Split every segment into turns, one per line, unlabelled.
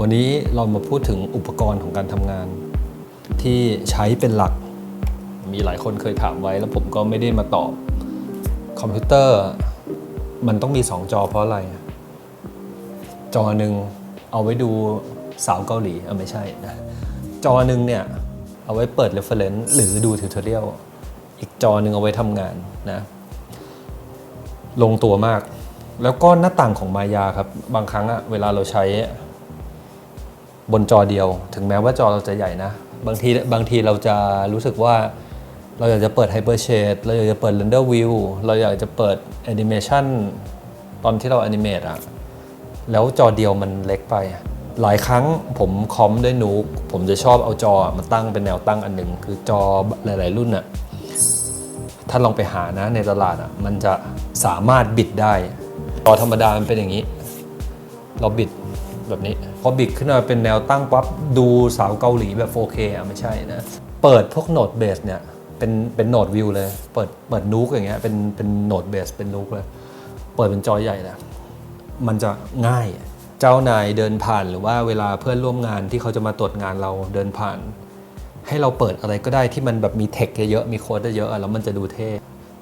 วันนี้เรามาพูดถึงอุปกรณ์ของการทำงาน ที่ใช้เป็นหลัก มีหลายคนเคยถามไว้แล้วผมก็ไม่ได้มาตอบ คอมพิวเตอร์มันต้องมี 2 จอเพราะอะไร จอหนึ่งเอาไว้ดูสาวเกาหลีเอาไม่ใช่นะจอหนึ่งเนี่ยเอาไว้เปิด reference หรือดู tutorial อีกจอหนึ่งเอาไว้ทำงานนะ ลงตัวมาก แล้วก็หน้าต่างของมายาครับ บางครั้งอะเวลาเราใช้ บนจอเดียว ถึงแม้ว่าจอเราจะใหญ่นะ บางทีบางทีเราจะรู้สึกว่าเราอยากจะเปิด Hypershade เราอยากจะเปิด Render View เราอยากจะเปิด Animation ตอนที่เรา Animate อะแล้วจอเดียวมันเล็กไป หลายครั้งผมคอมด้วยนูกผมจะชอบเอาจอมาตั้งเป็นแนวตั้งอันหนึ่งคือจอหลาย ๆ รุ่นอะถ้าลองไปหานะในตลาดอะมันจะสามารถบิดได้ จอธรรมดามันเป็นอย่างนี้ เราบิด แบบนี้ พอบิดขึ้นมาเป็นแนวตั้งปั๊บดูสาวเกาหลีแบบ 4K อะไม่ใช่นะ เปิดพวกโหนดเบสเนี่ย เป็นเป็นโหนดวิวเลย เปิดเปิดนูกอย่างเงี้ยเป็นเป็นโหนดเบสเป็นนูกเลย เปิดเป็นจอใหญ่นะมันจะง่ายเจ้านายเดินผ่านหรือว่าเวลาเพื่อนร่วมงานที่เขาจะมาตรวจงานเราเดินผ่าน ให้เราเปิดอะไรก็ได้ที่มันแบบมีเทคเยอะๆมีโค้ดเยอะๆอะแล้วมันจะดูเท่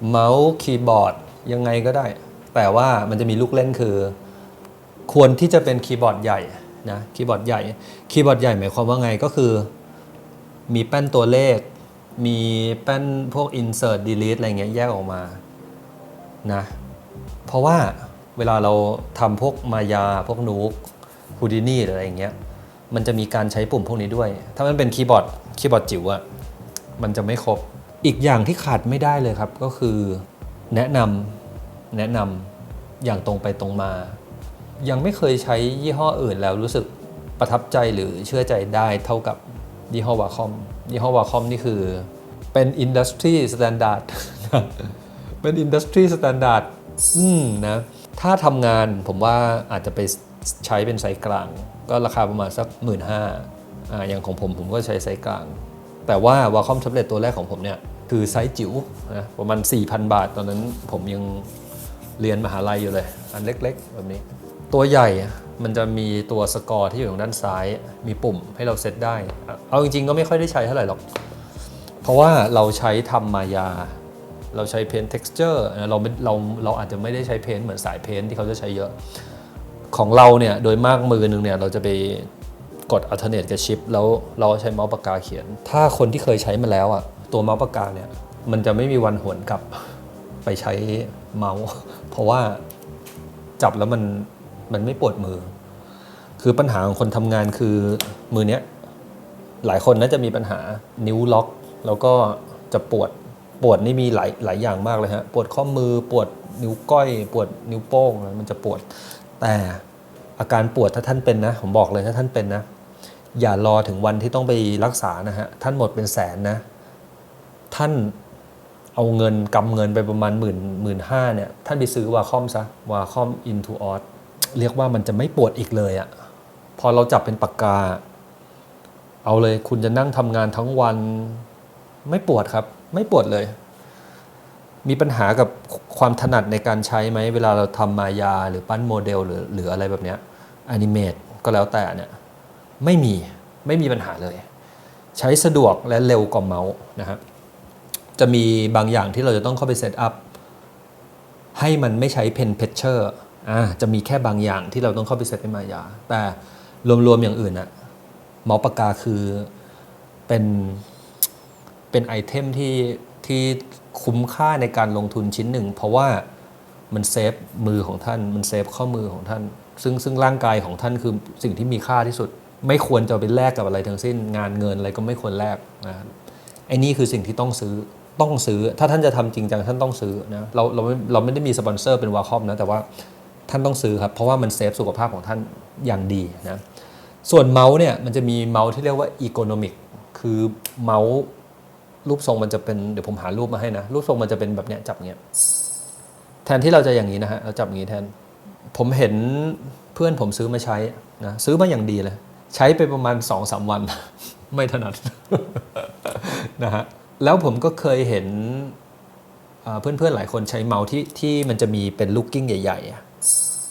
เมาส์คีย์บอร์ดยังไงก็ได้ แต่ว่ามันจะมีลูกเล่นคือ ควรที่จะเป็นคีย์บอร์ดใหญ่นะคีย์บอร์ดใหญ่คีย์บอร์ดใหญ่หมายความว่าไงก็คือ มีแป้นตัวเลข มีแป้นพวก insert delete อะไรเงี้ยแยกออกมานะเพราะว่าเวลาเราทำพวกมายาพวกนูกฮูดินี่อะไรเงี้ยมันจะมีการใช้ปุ่มพวกนี้ด้วย ถ้ามันเป็นคีย์บอร์ดคีย์บอร์ดจิ๋วอะมันจะไม่ครบ อีกอย่างที่ขาดไม่ได้เลยครับก็คือแนะนำแนะนำอย่างตรงไปตรงมา ยังไม่เคยใช้ยี่ห้ออื่นแล้วรู้สึกประทับใจหรือเชื่อใจได้เท่ากับยี่ห้อวาคอมยี่ห้อวาคอมนี่คือเป็นอินดัสทรีสแตนดาร์ดเป็นอินดัสทรีสแตนดาร์ดอืมนะถ้าทำงานผมว่าอาจจะไปใช้เป็นไซส์กลาง ก็ราคาประมาณสัก1 5ื่นห้าอ่าอย่างของผมผมก็ใช้ไซส์กลาง แต่ว่าวาคอมแท็บเล็ตตัวแรกของผมเนี่ย คือไซส์จิ๋วนะประมาณ 4,000 บาท ตอนนั้นผมยังเรียนมหาลัยอยู่เลย อันเล็กๆ แบบนี้ ตัวใหญ่มันจะมีตัวสกอร์ที่อยู่ทางด้านซ้าย มีปุ่มให้เราเซตได้ เอาจริงๆก็ไม่ค่อยได้ใช้เท่าไหร่หรอก เพราะว่าเราใช้ทำมายา เราใช้เพน texture นะเราเราเราอาจจะไม่ได้ใช้เพนเหมือนสายเพนที่เขาจะใช้เยอะ ของเราเนี่ยโดยมากมือหนึ่งเนี่ยเราจะไปกด alternate กับชิปแล้วเราใช้เมาส์ปากกาเขียน ถ้าคนที่เคยใช้มาแล้วอะตัวเมาส์ปากกาเนี่ยมันจะไม่มีวันหวนกลับไปใช้เมาส์เพราะว่าจับแล้วมัน มันไม่ปวดมือ คือปัญหาของคนทำงานคือมือเนี้ยหลายคนน่าจะมีปัญหานิ้วล็อก แล้วก็จะปวดปวดนี่มีหลายหลายอย่างมากเลยฮะปวดข้อมือปวดนิ้วก้อย ปวดนิ้วโป้งมันจะปวด แต่อาการปวดถ้าท่านเป็นนะ ผมบอกเลยถ้าท่านเป็นนะ อย่ารอถึงวันที่ต้องไปรักษานะฮะท่านหมดเป็นแสนนะ ท่านเอาเงินกำเงินไปประมาณหมื่นหมื่นห้าเนี่ย ท่านไปซื้อวาคอมซะวาคอมอินทูออส เรียกว่ามันจะไม่ปวดอีกเลยอะพอเราจับเป็นปากกา เอาเลยคุณจะนั่งทำงานทั้งวัน ไม่ปวดครับ ไม่ปวดเลย มีปัญหากับความถนัดในการใช้ไหม เวลาเราทำมายาหรือปั้นโมเดลหรือหรืออะไรแบบเนี้ยอนิเมตก็แล้วแต่เนี่ยไม่มีไม่มีปัญหาเลย ใช้สะดวกและเร็วกว่าเมาส์นะครับจะมีบางอย่างที่เราจะต้องเข้าไปเซตอัพให้มันไม่ใช้เพนเพชเชอร์ จะมีแค่บางอย่างที่เราต้องเข้าไปเซตในมายา แต่รวมๆอย่างอื่นอะเมาส์ปากกาคือเป็นเป็นไอเทมที่ที่คุ้มค่าในการลงทุนชิ้นหนึ่ง เพราะว่ามันเซฟมือของท่าน มันเซฟข้อมือของท่าน ซึ่งซึ่งร่างกายของท่านคือสิ่งที่มีค่าที่สุด ไม่ควรจะไปแลกกับอะไรทั้งสิ้น งานเงินอะไรก็ไม่ควรแลกนะไอ้นี่คือสิ่งที่ต้องซื้อต้องซื้อ ถ้าท่านจะทำจริงจังท่านต้องซื้อนะเราเราไม่เราไม่ได้มีสปอนเซอร์เป็นวาคอมนะแต่ว่า ท่านต้องซื้อครับ เพราะว่ามันเซฟสุขภาพของท่านอย่างดีนะส่วนเมาส์เนี่ยมันจะมีเมาส์ที่เรียกว่าอีโคโนมิกคือเมาส์รูปทรงมันจะเป็นเดี๋ยวผมหารูปมาให้นะ รูปทรงมันจะเป็นแบบเนี้ยจับเนี้ยแทนที่เราจะอย่างนี้นะฮะเราจับอย่างนี้แทน ผมเห็นเพื่อนผมซื้อมาใช้นะซื้อมาอย่างดีเลย ใช้ไปประมาณ2อสวัน ไม่ถนัดนะฮะแล้วผมก็เคยเห็นเพื่อนๆหลายคนใช้เมาส์ที่ที่มันจะมีเป็นลูกกิ้งใหญ่ ๆ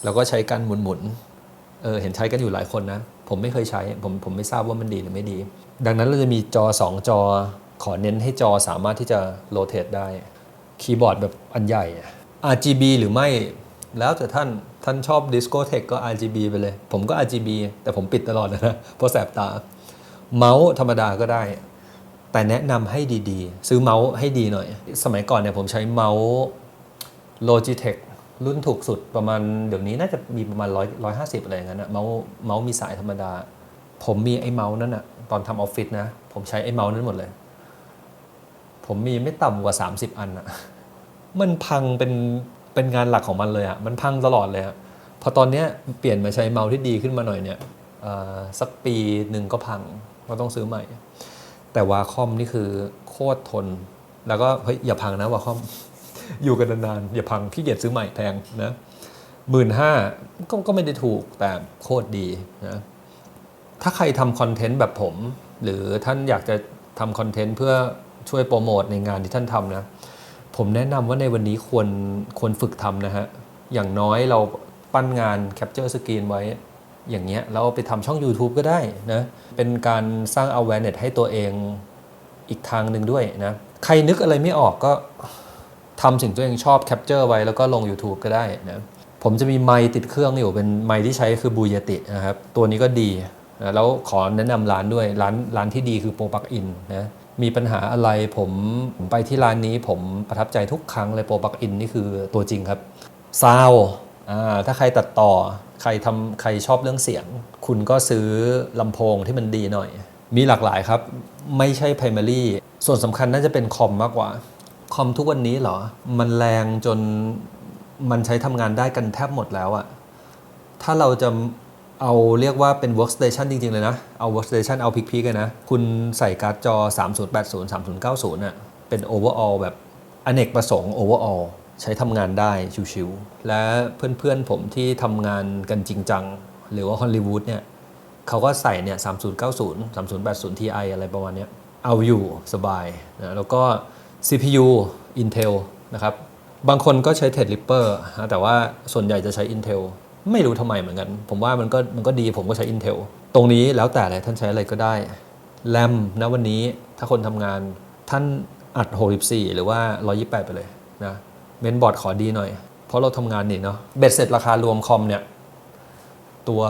แล้วก็ใช้การหมุนๆเออเห็นใช้กันอยู่หลายคนนะ ผมไม่เคยใช้ ผมผมไม่ทราบว่ามันดีหรือไม่ดี ดังนั้นเราจะมีจอ 2 จอ ขอเน้นให้จอสามารถที่จะโรเตทได้ คีย์บอร์ดแบบอันใหญ่ RGB หรือไม่ แล้วแต่ท่าน ท่านชอบดิสโ t เท c ก็ RGB ไปเลย ผมก็ RGB แต่ผมปิดตลอดนะ เพราะแสบตา เมาส์ธรรมดาก็ได้ แต่แนะนำให้ดีๆ ซื้อเมาส์ให้ดีหน่อย สมัยก่อนเนี่ยผมใช้เมาส์ Logitech รุ่นถูกสุดประมาณเดี๋ยวนี้น่าจะมีประมาณร้อยร้อยห้าสิบอะไรอย่างนั้นนะเมาส์เมาส์มีสายธรรมดา ผมมีไอ้เมาส์นั่นอะตอนทำออฟฟิศนะ ผมใช้ไอ้เมาส์นั้นหมดเลย ผมมีไม่ต่ำกว่า30อันอะมันพังเป็นเป็นงานหลักของมันเลยอะมันพังตลอดเลยอะพอตอนเนี้ยเปลี่ยนมาใช้เมาส์ที่ดีขึ้นมาหน่อยเนี่ยสักปีหนึ่งก็พังก็ต้องซื้อใหม่ แต่วาคอมนี่คือโคตรทน แล้วก็เฮ้ยอย่าพังนะวาคอม อยู่กันนานๆอย่าพังขี้เกียจซื้อใหม่แพงนะหมื่นห้าก็ก็ไม่ได้ถูกแต่โคตรดีนะถ้าใครทำคอนเทนต์แบบผม หรือท่านอยากจะทำคอนเทนต์เพื่อช่วยโปรโมทในงานที่ท่านทำนะผมแนะนำว่าในวันนี้ควรควรฝึกทำนะฮะ อย่างน้อยเราปั้นงานแคปเจอร์สกรีนไว้อย่างเงี้ยแล้วเอาไปทำช่อง YouTube ก็ได้นะ เป็นการสร้าง awareness ให้ตัวเองอีกทางหนึ่งด้วยนะ ใครนึกอะไรไม่ออกก็ ทำสิ่งตัวเองชอบแคปเจอร์ไว้แล้วก็ลง YouTube ก็ได้นะผมจะมีไมค์ติดเครื่องอยู่เป็นไมค์ที่ใช้คือบูยตินะครับ ตัวนี้ก็ดีนะแล้วขอแนะนำร้านด้วยร้านร้านที่ดีคือโปรปักอินนะมีปัญหาอะไรผมผมไปที่ร้านนี้ผมประทับใจทุกครั้งเลยโปรปักอินนี่คือตัวจริงครับซาวอ่าถ้าใครตัดต่อใครทำใครชอบเรื่องเสียง คุณก็ซื้อลำโพงที่มันดีหน่อย มีหลากหลายครับ ไม่ใช่ primary ส่วนสำคัญน่าจะเป็นคอมมากกว่า คอมทุกวันนี้เหรอ มันแรงจนมันใช้ทำงานได้กันแทบหมดแล้วอะถ้าเราจะเอาเรียกว่าเป็น workstation จริง ๆ เลยนะ เอา workstation เอาพิกๆเลยนะ คุณใส่การ์ดจอ 3080 3090น่ะเป็น overall แบบอเนกประสงค์ overall ใช้ทำงานได้ชิวๆ และเพื่อนๆผมที่ทำงานกันจริงจัง หรือว่าฮอลลีวูดเนี่ยเขาก็ใส่เนี่ย3090 3080 Ti อะไรประมาณเนี้ยเอาอยู่สบายนะแล้วก็ CPU Intel นะครับ บางคนก็ใช้ Threadripper นะแต่ว่าส่วนใหญ่จะใช้ Intel ไม่รู้ทำไมเหมือนกัน ผมว่ามันก็มันก็ดีผมก็ใช้ Intel ตรงนี้แล้วแต่เลยท่านใช้อะไรก็ได้แรมนะวันนี้ถ้าคนทำงานท่านอัด 64 หรือว่า 128 ไปเลยนะเมนบอร์ดขอดีหน่อย เพราะเราทำงานนี่เนาะเบ็ดเสร็จราคารวมคอมเนี่ย ตัว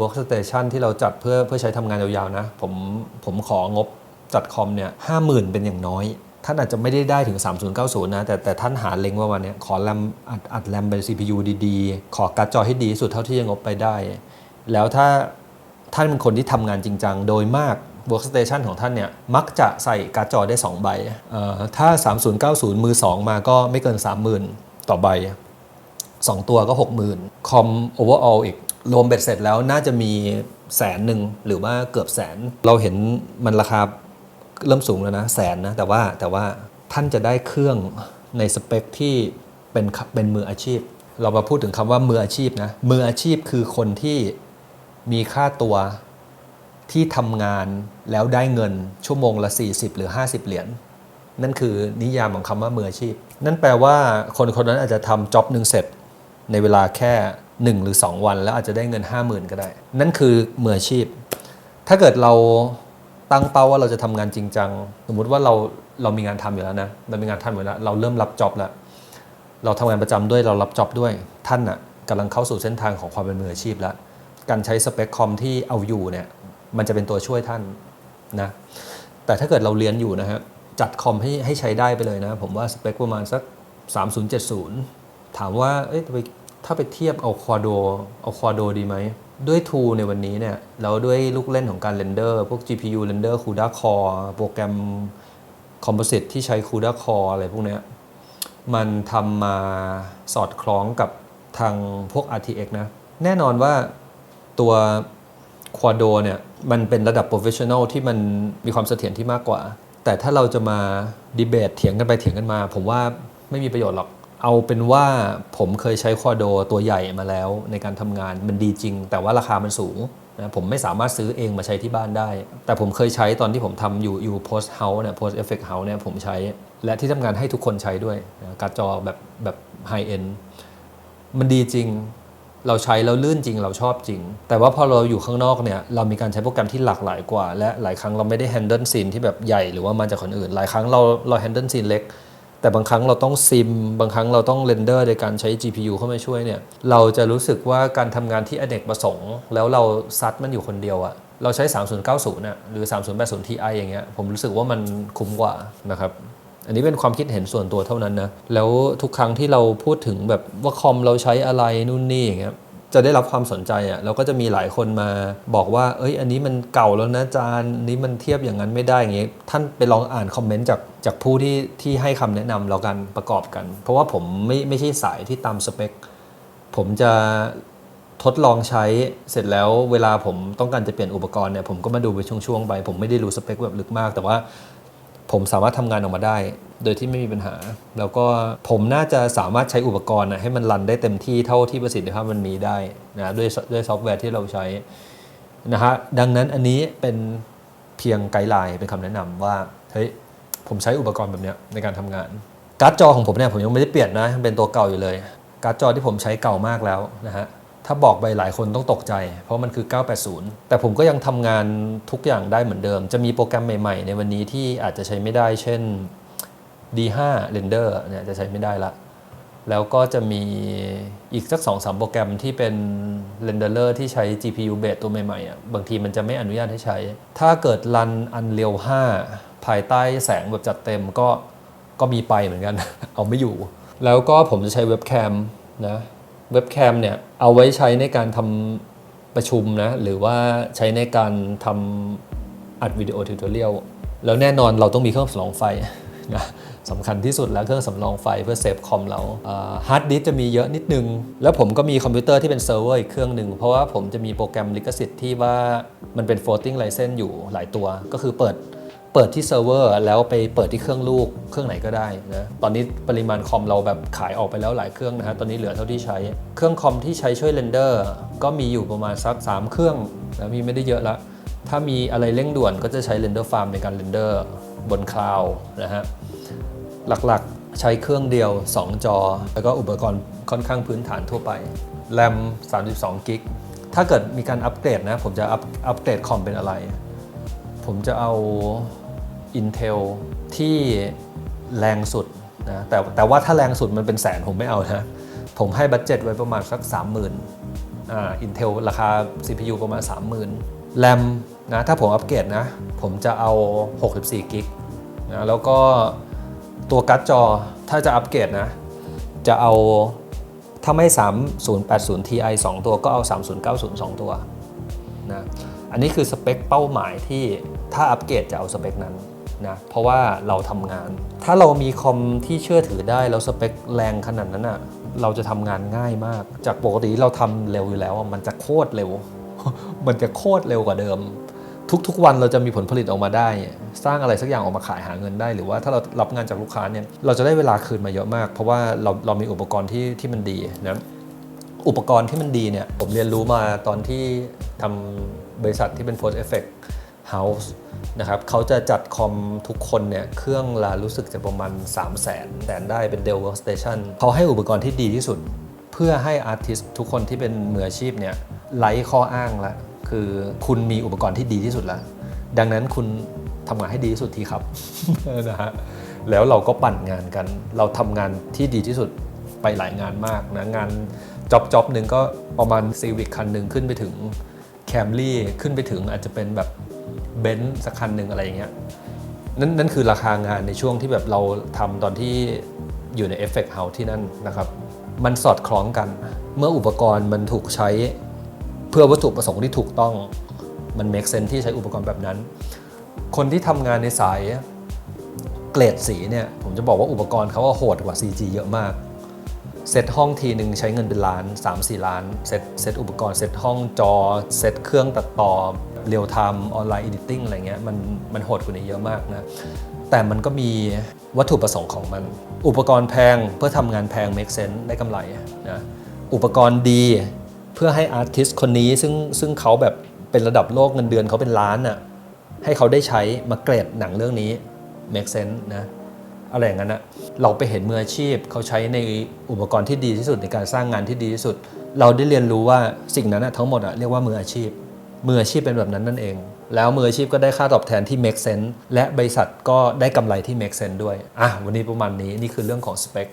workstation ที่เราจัดเพื่อเพื่อใช้ทำงานยาวๆนะ ผมผมของบจัดคอมเนี่ยห้าหมื่นเป็นอย่างน้อย ท่านอาจจะไม่ได้ได้ถึง 3090 นะ แต่แต่ท่านหาเล็งว่าวันนี้ขอแรมอัดอัดแรมเป็น CPU ดีๆ ขอการ์ดจอให้ดีสุดเท่าที่จะงบไปได้ แล้วถ้าท่านเป็นคนที่ทำงานจริงจังโดยมาก workstation ของท่านเนี่ยมักจะใส่การ์ดจอได้ 2 ใบ ถ้า 3090 มือ 2 มาก็ไม่เกิน 30,000 ต่อใบ 2 ตัวก็ 60,000 คอม overall อีกรวมเบ็ดเสร็จแล้วน่าจะมีแสนหนึ่งหรือว่าเกือบแสน เราเห็นมันราคา เริ่มสูงแล้วนะแสนนะแต่ว่าแต่ว่าท่านจะได้เครื่องในสเปคที่เป็นเป็นมืออาชีพ เรามาพูดถึงคำว่ามืออาชีพนะมืออาชีพคือคนที่มีค่าตัวที่ทำงานแล้วได้เงินชั่วโมงละ 40 หรือ 50 เหรียญนั่นคือนิยามของคำว่ามืออาชีพ นั่นแปลว่าคนคนนั้นอาจจะทำจ็อบหนึ่งเสร็จ ในเวลาแค่ 1 หรือ 2 วัน แล้วอาจจะได้เงิน 50,000 ก็ได้ นั่นคือมืออาชีพ ถ้าเกิดเรา ตั้งเป้าว่าเราจะทำงานจริงจัง สมมุติว่าเราเรามีงานทำอยู่แล้วนะเรามีงานทำอยู่แล้ว เราเริ่มรับจ็อบแล้ว เราทำงานประจำด้วยเรารับจ็อบด้วย ท่านอะกำลังเข้าสู่เส้นทางของความเป็นมืออาชีพแล้ว การใช้สเปคคอมที่เอาอยู่เนี่ย มันจะเป็นตัวช่วยท่านนะ แต่ถ้าเกิดเราเรียนอยู่นะฮะ จัดคอมให้ให้ใช้ได้ไปเลยนะ ผมว่าสเปคประมาณสัก 3070 ถามว่า เอ้ยไปถ้าไปเทียบเอาควาโดเอาควาโดดีไหม ด้วยทูในวันนี้เนี่ยแล้วด้วยลูกเล่นของการเรนเดอร์พวก GPU เรนเดอร์ CUDA Core โปรแกรม Composite ที่ใช้ CUDA Core อะไรพวกเนี้ยมันทำมาสอดคล้องกับทางพวก RTX นะ แน่นอนว่าตัว Quado เนี่ยมันเป็นระดับ professional ที่มันมีความเสถียรที่มากกว่า แต่ถ้าเราจะมาดีเบตเถียงกันไปเถียงกันมา ผมว่าไม่มีประโยชน์หรอก เอาเป็นว่าผมเคยใช้ Quado ตัวใหญ่มาแล้วในการทำงานมันดีจริง แต่ว่าราคามันสูงนะผมไม่สามารถซื้อเองมาใช้ที่บ้านได้ แต่ผมเคยใช้ตอนที่ผมทำอยู่อยู่ post house เนี่ย post effect house เนี่ยผมใช้ และที่ทำงานให้ทุกคนใช้ด้วยนะการ์ดจอแบบแบบ high end มันดีจริง เราใช้แล้วลื่นจริงเราชอบจริง แต่ว่าพอเราอยู่ข้างนอกเนี่ยเรามีการใช้โปรแกรมที่หลากหลายกว่า และหลายครั้งเราไม่ได้ handle ซีนที่แบบใหญ่หรือว่ามาจากคนอื่น หลายครั้งเราเรา handle ซีนเล็ก แต่บางครั้งเราต้องซิม บางครั้งเราต้องเรนเดอร์โดยการใช้ GPU เข้ามาช่วยเนี่ย เราจะรู้สึกว่าการทำงานที่อเนกประสงค์ แล้วเราซัดมันอยู่คนเดียวอะเราใช้ 3090น่ะหรือ 3080 Ti อย่างเงี้ย ผมรู้สึกว่ามันคุ้มกว่านะครับอันนี้เป็นความคิดเห็นส่วนตัวเท่านั้นนะ แล้วทุกครั้งที่เราพูดถึงแบบว่าคอมเราใช้อะไรนู่นนี่อย่างเงี้ย จะได้รับความสนใจอะแล้วก็จะมีหลายคนมาบอกว่า เอ้ย อันนี้มันเก่าแล้วนะอาจารย์นนี้มันเทียบอย่างนั้นไม่ได้อย่างงี้ท่านไปลองอ่านคอมเมนต์จากจากผู้ที่ที่ให้คำแนะนำเรากันประกอบกัน เพราะว่าผมไม่ไม่ใช่สายที่ตามสเปค ผมจะทดลองใช้เสร็จแล้วเวลาผมต้องการจะเปลี่ยนอุปกรณ์เนี่ยผมก็มาดูไปช่วงๆไป ผมไม่ได้รู้สเปคแบบลึกมาก แต่ว่า ผมสามารถทำงานออกมาได้ โดยที่ไม่มีปัญหา แล้วก็ผมน่าจะสามารถใช้อุปกรณ์นะให้มันรันได้เต็มที่เท่าที่ประสิทธิภาพมันมีได้นะด้วยด้วยซอฟต์แวร์ที่เราใช้นะฮะดังนั้นอันนี้เป็นเพียงไกด์ไลน์เป็นคำแนะนำว่าเฮ้ยผมใช้อุปกรณ์แบบเนี้ยในการทำงาน การ์ดจอของผมเนี่ยผมยังไม่ได้เปลี่ยนนะเป็นตัวเก่าอยู่เลย การ์ดจอที่ผมใช้เก่ามากแล้วนะฮะ ถ้าบอกไปหลายคนต้องตกใจ เพราะมันคือ 980 แต่ผมก็ยังทำงานทุกอย่างได้เหมือนเดิม จะมีโปรแกรมใหม่ๆ ในวันนี้ที่อาจจะใช้ไม่ได้ เช่น D5 Render เนี่ยจะใช้ไม่ได้ละ แล้วก็จะมีอีกสัก2อสโปรแกรมที่เป็น Renderer ที่ใช้ GPU base ตัวใหม่ๆอะบางทีมันจะไม่อนุญาตให้ใช้ ถ้าเกิดรัน Unreal 5 ภายใต้แสงแบบจัดเต็มก็ก็มีไปเหมือนกัน เอาไม่อยู่ แล้วก็ผมจะใช้เว็บแคมนะ เว็บแคมเนี่ยเอาไว้ใช้ในการทำประชุมนะ หรือว่าใช้ในการทำอัดวิดีโอทิวทอเรียลแล้วแน่นอนเราต้องมีเครื่องสำรองไฟนะสำคัญที่สุดแล้วเครื่องสำรองไฟเพื่อเซฟคอมเราฮาร์ดดิสจะมีเยอะนิดนึง แล้วผมก็มีคอมพิวเตอร์ที่เป็นเซิร์ฟเวอร์อีกเครื่องหนึ่ง เพราะว่าผมจะมีโปรแกรมลิขสิทธิ์ที่ว่ามันเป็น floating license อยู่หลายตัว ก็คือเปิด เปิดที่เซิร์ฟเวอร์แล้วไปเปิดที่เครื่องลูกเครื่องไหนก็ได้นะตอนนี้ปริมาณคอมเราแบบขายออกไปแล้วหลายเครื่องนะฮะตอนนี้เหลือเท่าที่ใช้ เครื่องคอมที่ใช้ช่วยเรนเดอร์ก็มีอยู่ประมาณสัก 3 เครื่องนะมีไม่ได้เยอะละถ้ามีอะไรเร่งด่วนก็จะใช้เรนเดอร์ฟาร์มในการเรนเดอร์บนคลาวด์นะฮะหลักๆใช้เครื่องเดียว 2 จอ แล้วก็อุปกรณ์ค่อนข้างพื้นฐานทั่วไป แรม 32 กิก ถ้าเกิดมีการอัปเกรดนะ ผมจะอัปอัปเกรดคอมเป็นอะไร ผมจะเอา Intel ที่แรงสุดนะแต่แต่ว่าถ้าแรงสุดมันเป็นแสนผมไม่เอานะ ผมให้บัตเจ็ตไว้ประมาณสัก 30,000อ่า Intel ราคา CPU ประมาณ 30,000แรมนะถ้าผมอัปเกรดนะ ผมจะเอา 64กิกนะแล้วก็ตัวการ์ดจอถ้าจะอัปเกรดนะ จะเอาถ้าไม่ 3080 Ti 2 ตัวก็เอา 3090 2 ตัวนะอันนี้คือสเปคเป้าหมายที่ถ้าอัปเกรดจะเอาสเปคนั้น นะเพราะว่าเราทำงาน ถ้าเรามีคอมที่เชื่อถือได้แล้วสเปคแรงขนาดนั้นอะเราจะทำงานง่ายมาก จากปกติเราทำเร็วอยู่แล้วมันจะโคตรเร็ว มันจะโคตรเร็วกว่าเดิม ทุกๆวันเราจะมีผลผลิตออกมาได้ สร้างอะไรสักอย่างออกมาขายหาเงินได้ หรือว่าถ้าเรารับงานจากลูกค้าเนี่ยเราจะได้เวลาคืนมาเยอะมาก เพราะว่าเราเรามีอุปกรณ์ที่ที่มันดีนะอุปกรณ์ที่มันดีเนี่ยผมเรียนรู้มาตอนที่ทำบริษัทที่เป็น Force Effect House นะครับเขาจะจัดคอมทุกคนเนี่ยเครื่องละรู้สึกจะประมาณ 3 0 0 0 0 0แต่ได้เป็น Dell Workstation เขาให้อุปกรณ์ที่ดีที่สุด เพื่อให้อาร์ติสทุกคนที่เป็นมืออาชีพเนี่ยไร้ข้ออ้างละคือคุณมีอุปกรณ์ที่ดีที่สุดแล้วดังนั้นคุณทำงานให้ดีที่สุดทีครับนะฮะแล้วเราก็ปั่นงานกัน เราทำงานที่ดีที่สุดไปหลายงานมากนะงานจ็อบจ็อบหนึ่งก็ประมาณซีวิ c คันหนึ่งขึ้นไปถึงแคมรี่ขึ้นไปถึงอาจจะเป็นแบบ เบนซ์สักคันหนึ่งอะไรอย่างเงี้ยนั่นนั่นคือราคางานในช่วงที่แบบเราทำตอนที่อยู่ใน Effect House ที่นั่นนะครับ มันสอดคล้องกัน เมื่ออุปกรณ์มันถูกใช้เพื่อวัตถุประสงค์ที่ถูกต้อง มัน make sense ที่ใช้อุปกรณ์แบบนั้น คนที่ทำงานในสายเกรดสีเนี่ย ผมจะบอกว่าอุปกรณ์เขาว่าโหดกว่า CG เยอะมากเซตห้องทีหนึ่งใช้เงินเป็นล้าน 3-4 ล้านเซตเซตอุปกรณ์เซตห้องจอเซตเครื่องตัดต่อ เรียลไทม์ออนไลน์อีดิติ้งอะไรเงี้ยมันมันโหดกว่านี้เยอะมากนะ แต่มันก็มีวัตถุประสงค์ของมัน อุปกรณ์แพงเพื่อทำงานแพง make sense ได้กำไรนะอุปกรณ์ดีเพื่อให้อาร์ติสคนนี้ซึ่งซึ่งเขาแบบเป็นระดับโลกเงินเดือนเขาเป็นล้านอะให้เขาได้ใช้มาเกรดหนังเรื่องนี้ make sense นะอะไรอย่างนั้นนะเราไปเห็นมืออาชีพเขาใช้ในอุปกรณ์ที่ดีที่สุดในการสร้างงานที่ดีที่สุด เราได้เรียนรู้ว่าสิ่งนั้นอะทั้งหมดอะเรียกว่ามืออาชีพ มืออาชีพเป็นแบบนั้นนั่นเอง แล้วมืออาชีพก็ได้ค่าตอบแทนที่ make sense และบริษัทก็ได้กำไรที่ make sense ด้วย อะ วันนี้ประมาณนี้ นี่คือเรื่องของสเปค